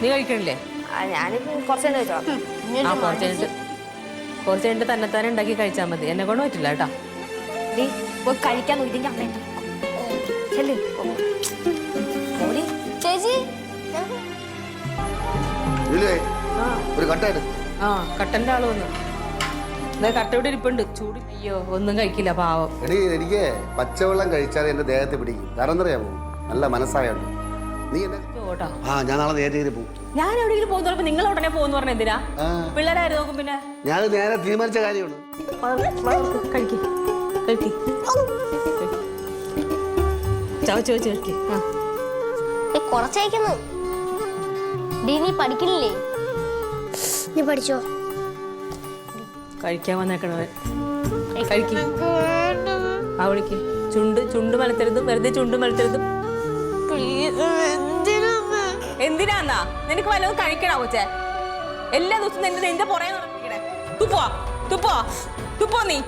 നീ കഴിക്കണില്ലേ ഞാനിപ്പോ കുറച്ച് നേരം കഴിച്ചോളാം ആ കുറച്ച് കഴിഞ്ഞിട്ട് കുറച്ച് കഴിഞ്ഞിട്ട് തന്നെത്താനെ ഉണ്ടാക്കി കഴിച്ചാൽ മതി എന്നെ കൊണ്ട് പറ്റില്ല കേട്ടോ ഡി, പോയി കഴിക്കാൻ നോക്കിട്ടെങ്കിൽ അമ്മ ഉണ്ട്. ചെല്ല്. ഓടി. ചേച്ചി ഇല്ലേ ആ ഒരു കട്ടായിട്ട് ആ കട്ടന്റെ ആൾ വന്നു. ദേ കട്ട ഇവിടെ ഇരിപ്പുണ്ട്. ചൂട്. അയ്യോ ഒന്നും കഴിക്കില്ല പാവം. എടി എനിക്ക് പച്ചവെള്ളം കഴിച്ചാൽ എന്റെ ദേഹത്തെ പിടിക്കും. കാരണം എന്തറിയാമോ? നല്ല മനസ്സായുണ്ട്. നീ എന്നെ? ആ ഞാൻ നാളെ നേരെ പോകും ഞാൻ എവിടെയെങ്കിലും നിങ്ങൾ ഉടനെ പോകുന്നു പറഞ്ഞ എന്തിനാ? ആ. പിള്ളേരായിരുന്നു നോക്കും പിന്നെ? ഞാൻ നേരെ തീരുമാനിച്ച കാര്യമാണ്. കഴിക്ക്. കഴിക്ക്. ചവച്ച് വെച്ച് കഴിക്ക്. ആ. കുറച്ചയക്കുന്നു. ഡി നീ പഠിക്കണില്ലേ നീ പഠിച്ചോ? കഴിക്കാൻ വന്നേക്കണവൻ കഴിക്ക്. ആ വിളിക്ക്. ചുണ്ട് ചുണ്ട് മലത്തരുത്. വെറുതെ ചുണ്ട് മലത്തരുത്. എന്തിനാന്നാ? നിനക്ക് വല്ലതും കഴിക്കണോ കൊച്ചേ? എല്ലാ ദിവസവും നിന്റെ നിന്റെ പുറകെ നടക്കണേ തുപ്പോ തുപ്പോ തുപ്പോ നീ.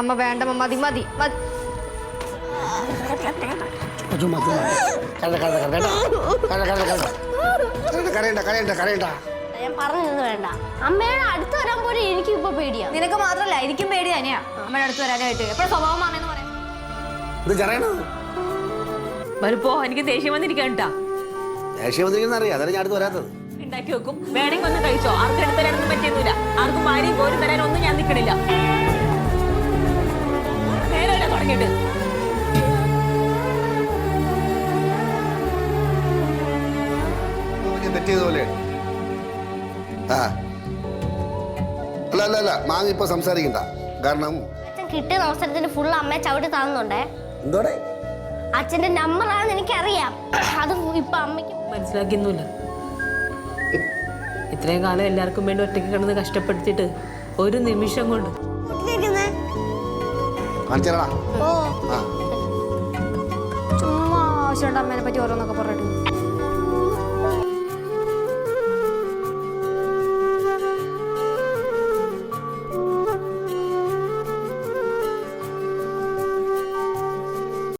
അമ്മ വേണ്ട അമ്മ മതി മതി മതി. കരണ്ട കരയണ്ട കരയണ്ട കരയണ്ട ഞാൻ പറഞ്ഞത് വേണ്ട. അമ്മയുടെ അടുത്ത് വരാൻ പോലും എനിക്ക് ഇപ്പൊ പേടിയാ. നിനക്ക് മാത്രല്ല എനിക്കും പേടി തന്നെയാ അമ്മയുടെ അടുത്ത് വരാനായിട്ട്. എപ്പോഴും സ്വഭാവമാണെന്ന് പറയാം? ഇത് ചറയണത് വരുപ്പോ എനിക്ക് ദേഷ്യം വന്നിരിക്കാൻ കേട്ടാ ദേഷ്യം വന്നിരിക്കുന്ന അറിയാം. അതാണ് ഞാൻ അടുത്ത് വരാത്തത്. ഉണ്ടാക്കി വെക്കും. വേണമെങ്കിൽ ഒന്ന് കഴിച്ചോ. ആർക്കും എടുത്ത് തരാനൊന്നും പറ്റിയൊന്നുമില്ല. ആർക്കും ഭാര്യയും പോരും തരാനൊന്നും ഞാൻ നിൽക്കണില്ല. നേരമല്ല തുടങ്ങിയിട്ട്. തെറ്റിയതുപോലെയാണ് ആ. അല്ല അല്ല അല്ല. മാമി ഇപ്പൊ സംസാരിക്കണ്ട. കാരണം അച്ഛൻ കിട്ടിയ അവസരത്തിന് ഫുൾ അമ്മയെ ചവിട്ടി താന്നുണ്ടേ എന്തോടെ? അച്ഛന്റെ നമ്പറാണെന്ന് എനിക്കറിയാം. അത് ഇപ്പൊ അമ്മയ്ക്ക് മനസ്സിലാക്കിയൊന്നുമില്ല. ഇത്രയും കാലം എല്ലാവർക്കും വേണ്ടി ഒറ്റയ്ക്ക് കിടന്ന് കഷ്ടപ്പെടുത്തിയിട്ട് ഒരു നിമിഷം കൊണ്ട്. കാണിച്ചാലാ ഓ. ആ. ചുമ്മാ ആവശ്യമുണ്ട് അമ്മേനെ പറ്റി ഓരോന്നൊക്കെ പറഞ്ഞിട്ട്.